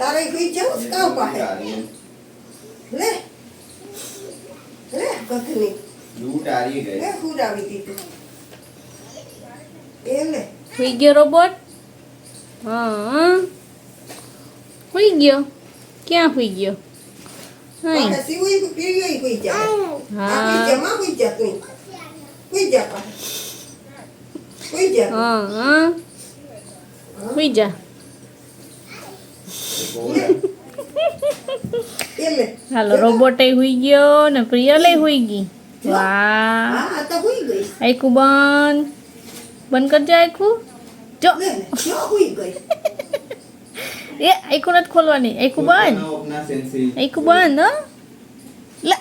तारे भी जो उसका उपाय है ले ले कथनी लूट आ रही है ले खुद आ गई तू એ લે. હોઈ ગયો રોબોટ હા. હોઈ ગયો. ક્યાં હોઈ ગયો? હા સિવાય પીવી હોઈ જાય. હા. જમા હોઈ જા તું. જા. હાલો રોબોટે હુઈ ગયો ને પ્રિયલે હુઈ ગઈ. વાહ. આખું બંધ. બંધ કરજો આખું. જો. એ આખું નથી ખોલવાની. આખું બંધ. આખું બંધ હા? લે.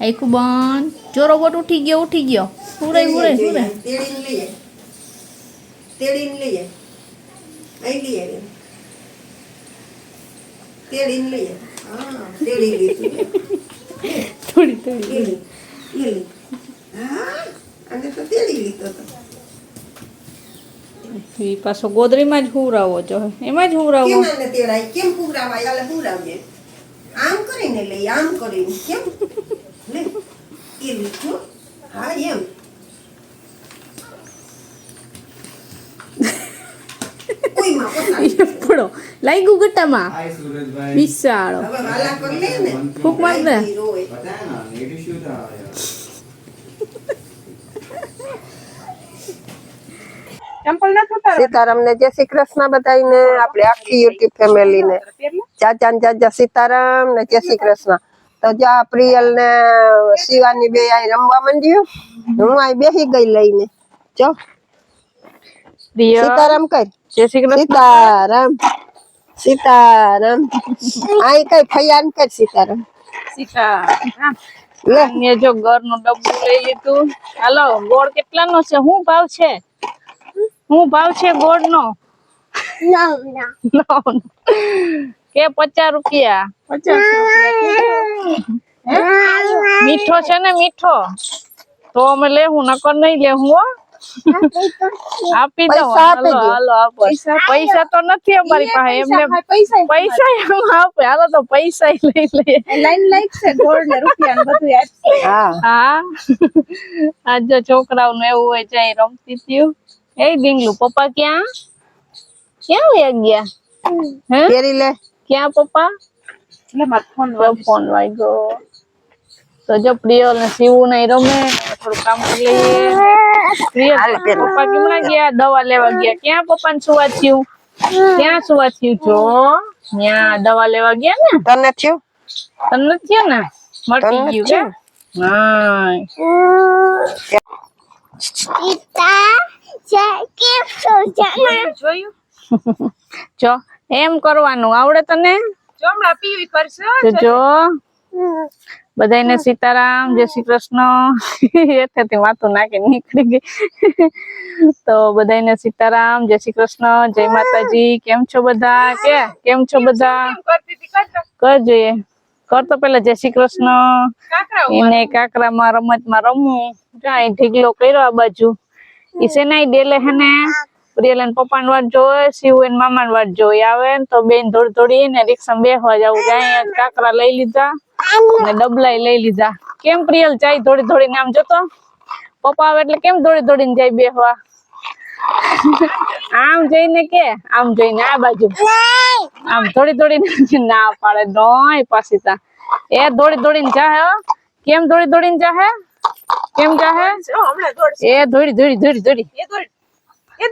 આખું બંધ. જો રોબોટ ઉઠી ગયો ઉઠી ગયો. હુરે હુરે હુરે. તેડીને લઈએ. તેડીને લઈએ. અહીં લઈએ. તેડીને લઈએ. હા તેડી લીધું. થોડી થોડી. તેડી એ હા અને તો તેડી લીધો તો. એ પાછો ગોદરીમાં જ હુરાવો જો એમાં જ હુરાવો કેમ તેડાય? કેમ પુરાવાય આલે પુરાવજે આમ કરીને લઈ આમ કરીને. કેમ? લે એ લીધું. હા એમ. કોઈમાં પોતાની. થોડો લાગ્યું ગટ્ટામાં વિશાળો. ફૂક માર દે. જય શ્રી કૃષ્ણ બધાને આપણે આખી યુટ્યુબ ફેમિલી ને ચાચા ને ચાચા સીતારામ ને જય શ્રી કૃષ્ણ. તો જા પ્રિયલ ને શિવાની બે આ રમવા માંડ્યું. હું આ બેસી ગઈ લઈને. જો. સીતારામ કઈ જય શ્રી કૃષ્ણ. સીતારામ. સીતારામ. અહીં કઈ ફયાન કર સીતારામ. સીતા લે. જો ઘરનું ડબ્બુ લઈ લીધું. હાલો ગોળ કેટલાનો છે? શું ભાવ છે? શું ભાવ છે ગોળ નો કે પચાસ રૂપિયા? પચાસ રૂપિયા. મીઠો છે ને મીઠો? તો અમે લેવું નકર નહીં લેવું હો. આપી દો. આપી હાલો દો. હાલો આપો. પૈસા તો નથી અમારી પાસે એમને પૈસા એમ આપે. હાલો તો પૈસા લઈ લઈએ. લાઈન લાઈક છે ગોળ ને રૂપિયા ને બધું હા. હા. આજ જો છોકરાઓનું એવું હોય જાય રમતી થયું એ બિંગલું પપ્પા ક્યાં? ક્યાં વયા ગયા? હે? કેરી લે. ક્યાં પપ્પા? એટલે મારો ફોન ફોન વાગ્યો તો જો પ્રિયલ ને શિવું ને રમે થોડું કામ કરી લઈએ. પ્રિયલ પપ્પા કેમના ગયા દવા લેવા ગયા. ક્યાં પપ્પા ને સુવા થયું? ક્યાં સુવા થયું? જો ત્યાં દવા લેવા ગયા ને. તને થયું? તને થયું ને? મટી ગયું કે? હા જો એમ કરવાનું. આવડે તને? જો હમણાં પીવી કરશે. જો. બધાને સીતારામ જય શ્રી કૃષ્ણ. એથી વાતો નાખી નીકળી ગઈ. તો બધાને સીતારામ જય શ્રી કૃષ્ણ જય માતાજી. કેમ છો બધા? કે કેમ છો બધા? કર જોઈએ કરતો કર તો પેલા જય શ્રી કૃષ્ણ. કાકરા એને કાકરામાં રમતમાં રમવું જાય ઢીકલો કર્યો આ બાજુ. ઈ સેનાઈ ડેલે હેને પ્રિયલન પપ્પાની વાત જોવે મામા મામાની વાત જોઈ આવે તો બેન થોડી થોડી ને રિક્ષા બેસવા જવું. જાય કાકરા લઈ લીધા. અને ડબલાય લઈ લીધા. કેમ પ્રિયલ જાય થોડી થોડીને આમ જોતો? પપ્પા આવે એટલે કેમ દોડી દોડીને જાય બેહવા? આમ જોઈને કે આમ જોઈને આ બાજુ. આમ દોડી દોડીને ના પાડે નોય પાછી તા. એ દોડી દોડીને જાહે કેમ દોડી દોડીને જાહે? કેમ જાહે? એ દોડી દોડી દોડી દોડી એ દોડી એ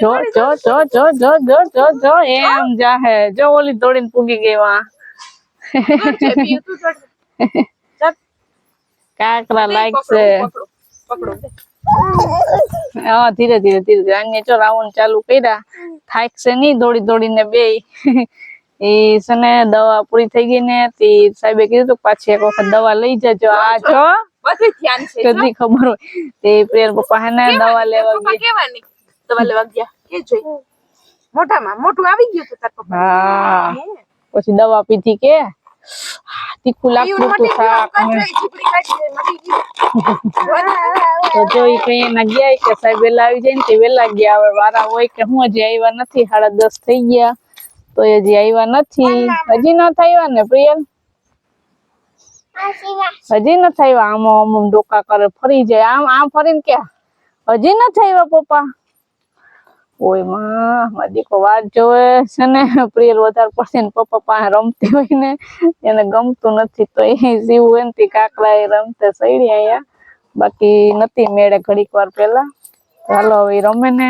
જો જો જો જો જો જો જો એમ જાહે. જો ઓલી દોડીને પૂગી ગઈ વા. કાકરા લાઈક છે. પકડો, પકડો. હા ધીરે ધીરે ધીરે ધીરે. અહીંયા જો રાઉન્ડ ચાલુ કર્યા. થાક છે નહીં દોડી દોડીને બે. એ છે ને દવા પૂરી થઈ ગઈ ને તે સાહેબે કીધું તું પાછી એક વખત દવા લઈ જજો. આ જો બધી ધ્યાન છે કદી ખબર હોય. તે પ્રેર પપ્પા હે ને દવા લેવા ગયા. કેવાની દવા લેવા ગયા. જોઈ. મોઢામાં મોઢું આવી ગયું તું તાર પપ્પા હા. પછી દવા પીધી કે? "આ, તીખું લાગતું હતું શાક ને." તો જો ઈ કઈ એના ગયા કે સાહેબ વેલા આવી જાય ને તે વેલા ગયા હવે વારા હોય કે હું હજી આવ્યા નથી સાડા દસ થઈ ગયા. તો હજી આવ્યા નથી. હજી ન થયા ને પ્રિયલ? હજી ન થયા આમ આમ આમ ડોકા કરે ફરી જાય. આમ આમ ફરીને ક્યાં? હજી ન થયા પપ્પા. ઓયમાં, મારી દીકો વાત જોવે છે ને, પ્રિયલ વધારે પડશે ને પપ્પા પાસે રમતી હોય ને, એને ગમતું નથી, તો એ જીવ હોય ને કાકડા એ રમતે સૈડી અહીંયા. બાકી નથી મેળે ઘડીક વાર પેલા ચાલો હવે રમે ને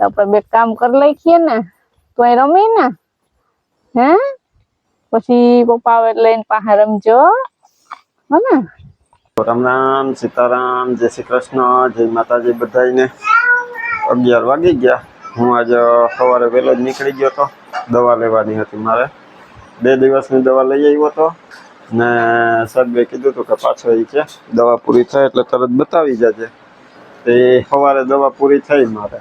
આપણે બે કામ કરી લખીએ ને, તો એ રમી ને, હે? પછી પપ્પા આવે એટલે પાસે રમજો, હે ને. રામ રામ સીતારામ, જય શ્રી કૃષ્ણ, જય માતાજી બધાને અગિયાર વાગી ગયા. હું આજે સવારે વહેલો જ નીકળી ગયો હતો. દવા લેવાની હતી મારે. બે દિવસની દવા લઈ આવ્યો હતો. ને સાહેબે કીધું હતું કે પાછો એ છે દવા પૂરી થાય એટલે તરત બતાવી જજે. તે સવારે દવા પૂરી થઈ મારે.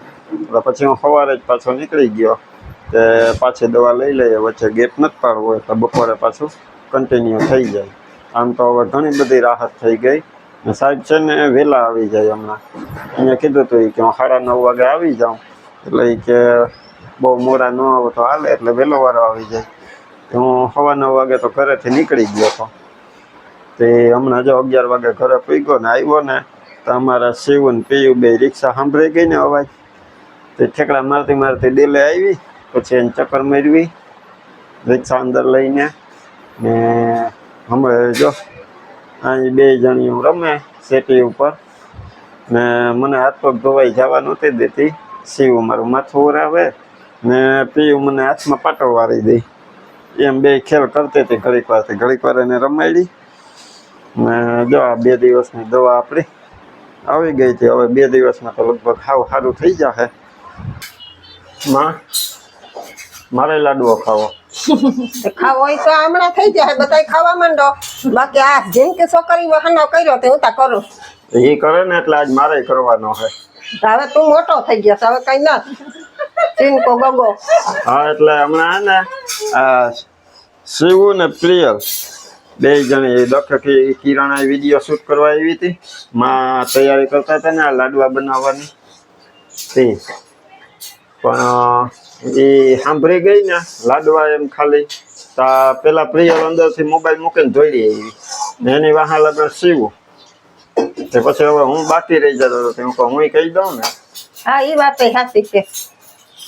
પછી હું સવારે જ પાછો નીકળી ગયો. તે પાછી દવા લઈ લઈએ. વચ્ચે ગેપ નથી પાડવો એટલે બપોરે પાછું કન્ટિન્યુ થઈ જાય. આમ તો હવે ઘણી બધી રાહત થઈ ગઈ. સાહેબ છે ને વહેલા આવી જાય હમણાં. અહીંયા કીધું હતું કે હું સાડા નવ વાગે આવી જાઉં. એટલે કે બહુ મોડા ન આવો તો હાલે, એટલે વહેલો વારો આવી જાય. હું સવા નવ વાગે તો ઘરેથી નીકળી ગયો હતો. તે હમણાં જો અગિયાર વાગે ઘરે પૂગ્યો ને આવ્યો ને, તો અમારા શિવ પીયું બે રિક્ષા સાંભળી ગઈ ને અવાજ. તે ઠેકડા મારતી મારતી ડેલે આવી, પછી એને ચક્કર મેળવી રિક્ષા અંદર લઈને ને હમણાં જો અહીં બે જણીઓ રમે સેટી ઉપર. ને મને હાથ પગ ધોવાઈ જવા નહોતી દેતી. શિવ મારું માથું ઉરાવે ને પીયું મને હાથમાં પાટો વાળી દે. એમ બે ખેલ કરતી હતી ઘડીક વારથી, ઘડીક વાર એને રમાડી ને જો આ બે દિવસની દવા આપણી. આવી ગઈ હતી. હવે બે દિવસમાં તો લગભગ હાવ સારું થઈ જશે માં, મારે લાડવો ખાવો. ખાવો તો હમણાં થઈ જાય બધા ખાવા માંડો. બાકી આ જેમ કે છોકરી વહાનો કર્યો તે હું તા કરું. એ કરે ને એટલે આજ મારે કરવાનો છે. હવે તું મોટો થઈ ગયો હવે કઈ ના. ચીનકો ગગો. હા એટલે હમણાં ને આ શિવ ને પ્રિયલ બે જણી દખથી કિરાણા વીડિયો શૂટ કરવા આવી હતી. માં તૈયારી કરતા હતા ને આ લાડવા બનાવવાની. તે પણ એ સાંભળી ગઈ ને લાડવા એમ ખાલી. તો પેલા પ્રિયલ અંદરથી મોબાઈલ મૂકીને દોડી આવી ને એની વાહા લગ્ન સીવું. તે પછી હવે હું બાકી રહી જતો હતો હું હું કહી દઉં ને. હા એ વાત સાચી છે.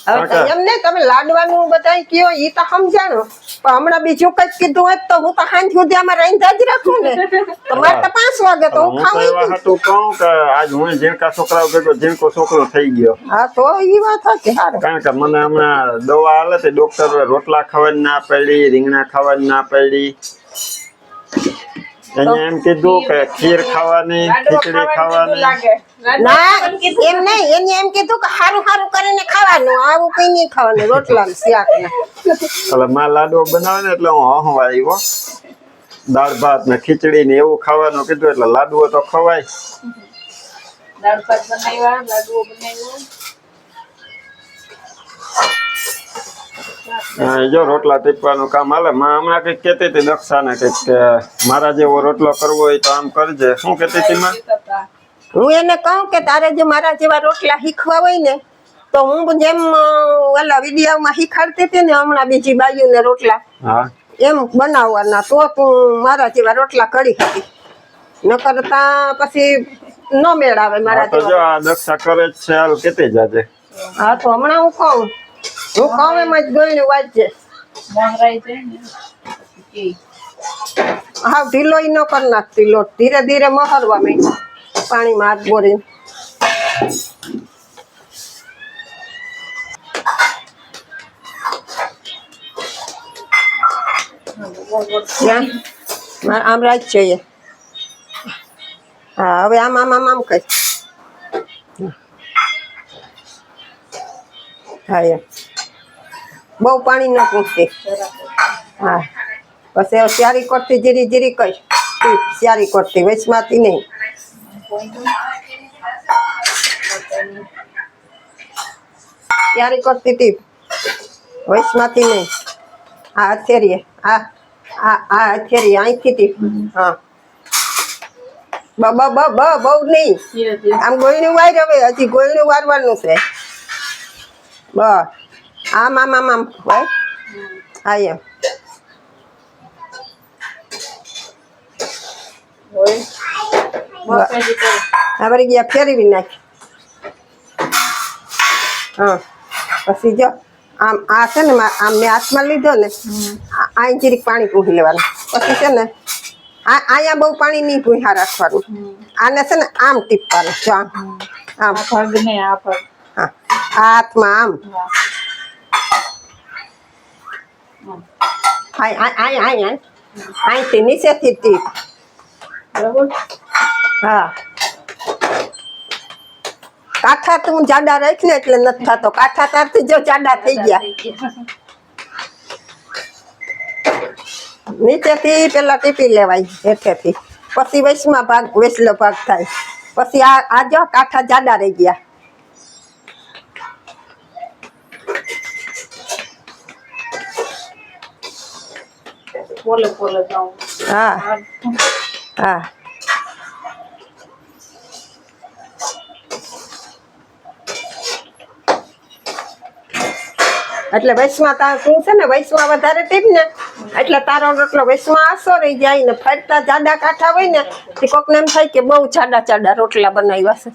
હવે એમને તમે લાડવાનું બધા કયો એ તો સમજાણો. હમણાં બીજું કઈ કીધું હોત તો હું તો સાંજ સુધી આમાં રહીને જ રાખું ને. તમારે મારે તો પાંચ વાગે તો હું ખાવું હાટું કહું કે આજ હું ઝીણકા છોકરાઓ ભેગો ઝીણકો છોકરો થઈ ગયો. હા તો એ વાત હતી સારું કારણ કે મને હમણાં દવા હાલે તે ડોક્ટર રોટલા ખાવાની ના પડી રીંગણા ખાવાની ના પાડી. એને એમ કીધું કે ખીર ખાવાની ખીચડી ખાવાની ના એમ નહીં એને એમ કીધું કે સારું સારું કરીને ખાવાનું આવું કઈ નહીં ખાવાનું રોટલા શાક ને એટલે માં લાડવો બનાવે ને એટલે હું હવા આવ્યો. દાળ ભાત ને ખીચડી ને એવું ખાવાનું કીધું એટલે લાડવો તો ખવાય. દાળ ભાત બનાવ્યા લાડવો બનાવ્યો. જો રોટલા ટીપવાનું કામ હાલે. માં હમણાં કંઈક કેતી હતી દક્ષાને કંઈક કે મારા જેવો રોટલો કરવો હોય તો આમ કરજે. શું કેતી હતી માં? હું એને કહું કે તારે જો મારા જેવા રોટલા શીખવા હોય ને તો હું જેમ ઓલા વિડીયોમાં શીખાડતી હતી ને હમણાં બીજી બાયુને રોટલા એમ બનાવવાના તો તું મારા જેવા રોટલા કરી હતી. ન કરતા પછી ન મેળ આવે મારા તો જો જેવા. આ દક્ષા કરે છે હાલ કેતી જાજે. હા તો હમણાં હું કહું. હું કહું એમ જ વાંચજે જાય ને. પછી હા ઢીલો ન કરી નાખતી લોટ ધીરે ધીરે મહરવા માંડ પાણીમાં હાથ મારે આમ રાખ જોઈએ હા હવે આમ આમ આમ આમ કઈ. હા એમ બહુ પાણી ન પૂછતી. હા. પછી સ્યારી કરતી જીરી જીરી કઈ. સ્યારી કરતી વચમાંથી નહીં. સ્યારી કરતી હતી વચમાંથી નહીં. આ અથેરીએ આ આ આ હથેરી અહીંથી હતી હા. બ બ બ બ બહુ નહીં. આમ ગોયણું વાર હવે હજી ગોયણું વારવાનું છે. બસ આમ આમ આમ આમ ભાઈ. હા એમ. હવે ગયા ફેરવી નાખ. હા. પછી જો આમ આ છે ને મા- આમ મેં હાથમાં લીધો ને આ અહીં જરીક પાણી પૂરી લેવાનું. પછી છે ને આ અહીંયા બહુ પાણી નહીં પૂહ્યા રાખવાનું. આને છે ને આમ ટીપવાનું. જો આમ. આમ આ હાથમાં આમ. આય આય આય આય અહીંથી નીચેથી ટીપ. બરાબર? હા. તો હું જાડા રાખ ને એટલે નથી થતો. કાંઠા તારથી જો જાડા થઈ ગયા. નીચેથી પેલા ટીપી લેવાય હેઠેથી. પછી વૈશમાં ભાગ વૈસલો ભાગ થાય. પછી આ આ જો કાંઠા જાડા રહી ગયા. જાઉં. હા. હા. એટલે વૈશમાં તાર તું છે ને વૈશમાં વધારે ટીપ ને એટલે તારો રોટલો વૈશમાં આસો રહી જાય ને ફરતા જાડા કાંઠા હોય ને તે કોકને એમ થાય કે બહુ જાડા જાડા રોટલા બનાવ્યા છે.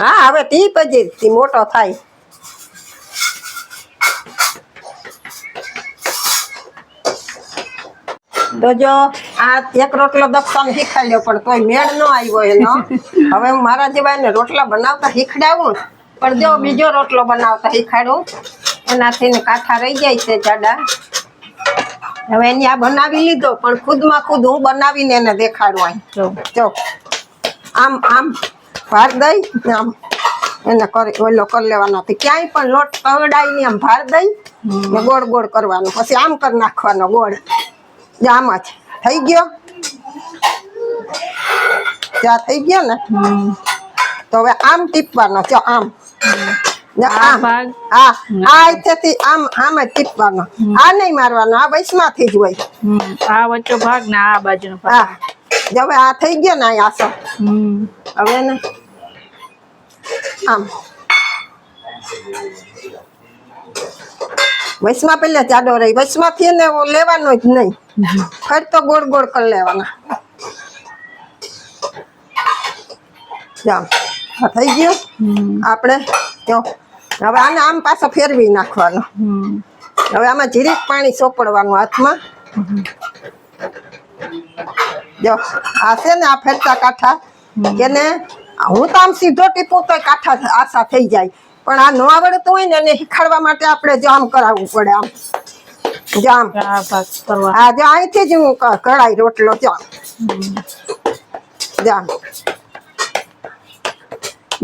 હા હવે ટીપ જ તી મોટો થાય. તો જો આ એક રોટલો દક્ષાને શીખાડ્યો પણ કોઈ મેળ ન આવ્યો એનો. હવે હું મારા જેવા એને રોટલા બનાવતા શીખડાવું પણ જો બીજો રોટલો બનાવતા શીખાડું એનાથી ને કાંઠા રહી જાય છે જાડા. હવે એની આ બનાવી લીધો પણ ખુદમાં ખુદ હું બનાવીને એને દેખાડું જો. આમ આમ ભાર દઈ આમ એને કરી ઓલો કરી લેવાનો. ક્યાંય પણ લોટ કવડાઈ ને આમ ભાર દઈ ગોળ ગોળ કરવાનું. પછી આમ કરી નાખવાનો ગોળ. આમ જ. થઈ ગયો? ત્યાં થઈ ગયો ને? તો હવે આમ ટીપવાનો ચો આમ. આમ. આ અહીંથી આમ આમ જ ટીપવાનો. આ નહીં મારવાનો આ વૈશમાંથી જ હોય. આ વચ્ચો ભાગ ને આ બાજુનો ભાગ. હવે આ થઈ ગયો ને અહીં આસો. હમ. હવે ને? આમ. વચમાં પેલા જાડો રહી. વચમાંથી ને લેવાનો જ નહીં. ફરતો ગોળ ગોળ કરી લેવાના. થઈ ગયું. આપણે હવે આને આમ પાછા ફેરવી નાખવાનો. હવે આમાં જીરીક પાણી ચોપડવાનું હાથમાં. જો, આ છે ને આ ફેરતા કાંઠા. એને હું તો આમ સીધો ટીપું તો કાંઠા આશા થઈ જાય. પણ આ ન આવડતું હોય ને એને શીખાડવા માટે આપણે જો આમ કરાવવું પડે આમ. જો આમ જો અહીંથી જ હું કઢાઈ રોટલો જો. આમ.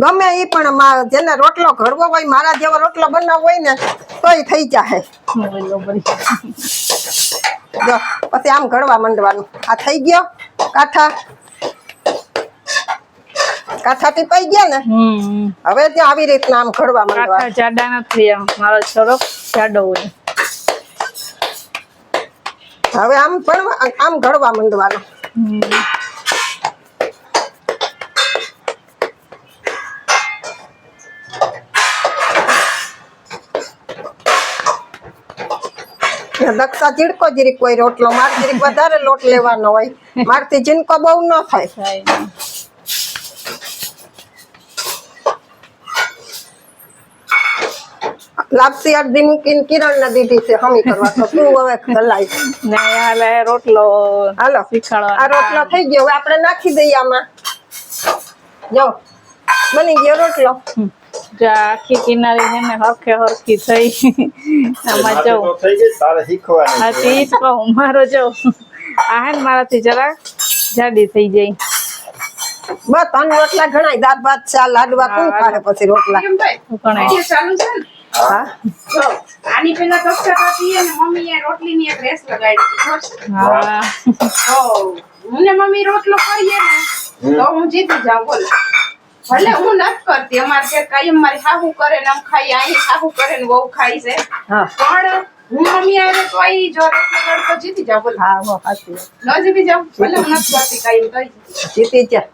ગમે એ પણ જેને રોટલો ઘડવો હોય મારા જેવો રોટલો બનાવવો હોય ને તોય થઈ જાય જો પછી આમ ઘડવા માંડવાનું. આ થઈ ગયો કાઠા. કાંઠા ટીપાઈ ગયા ને? હવે જો આવી રીતના આમ ઘડવા માંડવા. જાડા નથી મારો છોરો જાડો હોય. હવે આમ પણ આમ ઘડવા મંડવાનો. દક્ષા ચીડકો જીરીક હોય રોટલો. માર જીરીક વધારે લોટ લેવાનો હોય. મારથી ઝીણકો બહુ ન થાય થાય નહીં. લાપસી અડધી મૂકીને કિરણ ને દીધી છે હમી કરવા. તો તું હવે હલાય ને હાલે રોટલો હાલો. શીખાડવાનો આ રોટલો થઈ ગયો. હવે આપણે નાખી દઈએ આમાં. જો બની ગયો રોટલો. આખી કિનારી છે ને હરખે હરખી થઈ. આમાં જો. થઈ ગઈ તારે શીખવાની હા તે જ કહું મારો જો. આ હે મારાથી જરા જાડી થઈ જાય. બસ ત્રણ રોટલા ઘણા દાળ ભાત ચા લાડવા કોણ ખાડે પછી રોટલા? ચાલુ છે ને? હા? આની પેલા કક્ષા કાપી અને મમ્મીએ રોટલીની એક રેસ લગાડી હા. તો હું ને મમ્મી રોટલો કરીએ ને તો હું જીતી જાઉં બોલો. ભલે હું નથી કરતી અમારે કે કાયમ મારી સાહુ કરે ને આમ ખાઈ અહીં સાહુ કરે ને બહુ ખાઈ છે. પણ હું મમ્મી આવે તો આઈ જો રેસ લગાડ તો જીતી જાઉં બોલો. હા હા સાચી ન જીતી જાઉં ભલે હું નથી કરતી કાયમ તો જીતી જા.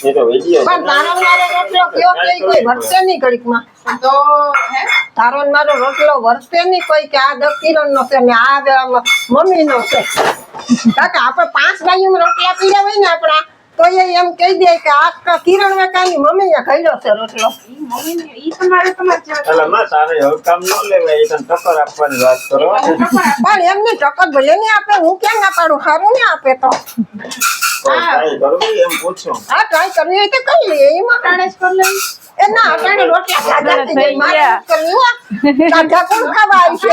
એ તો વીડિયો પણ તારો મારો રોટલો કયો કે કોઈ વરસે નહીં ઘડીકમાં? તો હે? તારો મારો રોટલો વરસે નહીં કોઈ કે આ દસ કિરણ નો છે ને આ મમ્મી નો છે. કાકા આપણે પાંચ ભાઈઓ રોટલા પીડા હોય ને આપણા તો એ એમ કહી દે કે આ કિરણ વેકાની મમ્મી એ ખાઈ છે રોટલો. ઈ મમ્મીને ઈ તમારે તમારે જેવા એટલે માં તારે હવે કામ ન લેવાય એ તને ટક્કર આપવાની વાત કરો. પણ એમને ટક્કર ભલે નહીં આપે હું ક્યાં ના પાડું? સારું ને આપે તો. કરવી એમ પૂછો. આ ટ્રાય કરવી હોય તો કરી લઈએ એમાં. અટાણે જ કરી લઈ એ ના અટાણે રોટલા ખાધા થઈ થઈ જાય મારે કરવી હો. સાંજા કોણ ખાવા આવી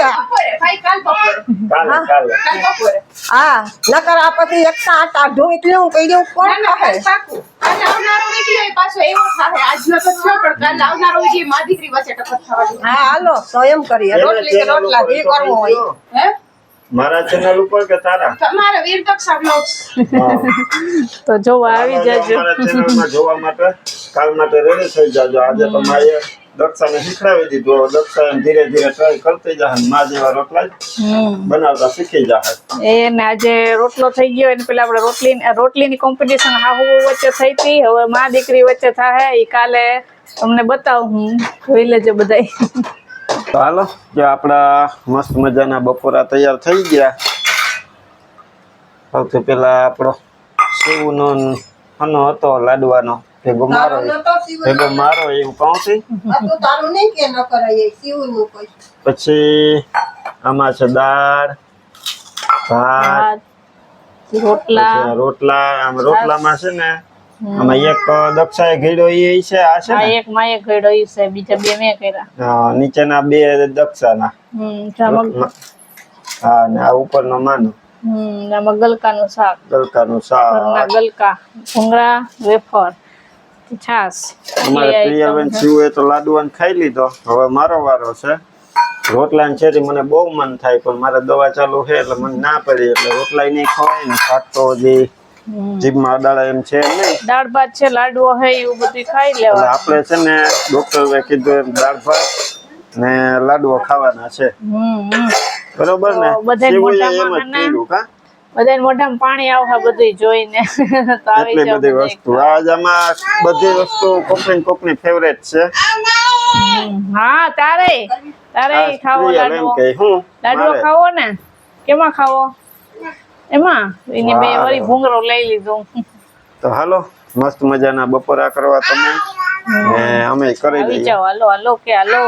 ભાઈ કાલ બપોરે. કાલે કાલે. કાલ બપોરે. હા નકર આ પછી એક આ ટાઢું એટલું પડ્યું કોણ ના ના ખાહે પાકું. આવનારો નીકળ્યો પાછો એવો થાય આજનો તો થયો પણ કાલે આવનારો જે મા દીકરી વચ્ચે ટક્કર થવા હા હાલો તો એમ કરીએ. રોટલી કે રોટલા જે કરવું હોય. હે? મારા ચેનલ ઉપર કે તારા? તમારા વીર દક્ષા બ્લોગ્સ તો જોવા આવી જજો. અમારા ચેનલમાં જોવા માટે કાલ માટે રેડી થઈ જાજો. આજે તમારે દક્ષાને શીખડાવી દીધું. હવે દક્ષા એમ ધીરે ધીરે ટ્રાય કરતી જાહે ને મા જેવા રોટલા બનાવતા શીખી જાય એને આજે રોટલો થઈ ગયો એને પેલા આપણે રોટલી રોટલીની કોમ્પિટિશન હાહુ વચ્ચે થઈ હતી. હવે મા દીકરી વચ્ચે થાય એ કાલે તમને બતાવું હું. જોઈ લેજો બધાય. તો હાલો જો આપણા મસ્ત મજાના બપોરા તૈયાર થઈ ગયા. સૌથી પેલા આપણો શિવનો હનો હતો લાડવાનો. ભેગો મારો ભેગો મારો એવું કોઈ. પછી આમાં છે દાળ ભાત ભાત રોટલા. રોટલા આમ રોટલામાં છે ને આમાં એક દક્ષાએ ઘેડો એ છે આ છે ને? એક માએ કર્યો એ છે બીજા બે મેં કર્યા. હા, નીચેના બે દક્ષાના. હમ હા ને આ ઉપરનો માનો. હમ આમાં ગલકાનું શાક. ગલકાનું ઘરના શાક ગલકા ભૂંગળા વેફર છાસ અમારે પ્રિયાબેન. શિવે તો લાડુઆન ખાઈ લીધો. હવે મારો વારો છે. રોટલા ને છે મને બહુ મન થાય પણ મારે દવા ચાલુ છે એટલે મને ના પડી એટલે રોટલા નહીં ખવાય ને શાક તો હજી. જીભમાં અડાડા એમ છે દાળ ભાત છે લાડવો હે એવું બધું ખાઈ લેવા આપણે છે ને ડોક્ટરે કીધું એમ દાળ ભાત ને લાડવો ખાવાના છે. બરોબર ને? બધાય શિવુએ મોઢામાં એમ જ પાણી આવશે બધું જોઈને. તો આવી બધી વસ્તુ. આજ આમાં બધી વસ્તુ કોકની કોકની ફેવરેટ છે. હા તારે. તારે ખાવો લાડવો. લાડવો ખાવો ને? કેમાં ખાવો? એમાં? એની બે. વળી ભૂંગળો લઈ લીધું. તો હાલો મસ્ત મજાના બપોરા કરવા તમે. ને અમે કરી લઈએ. હાલો હાલો કે હાલો.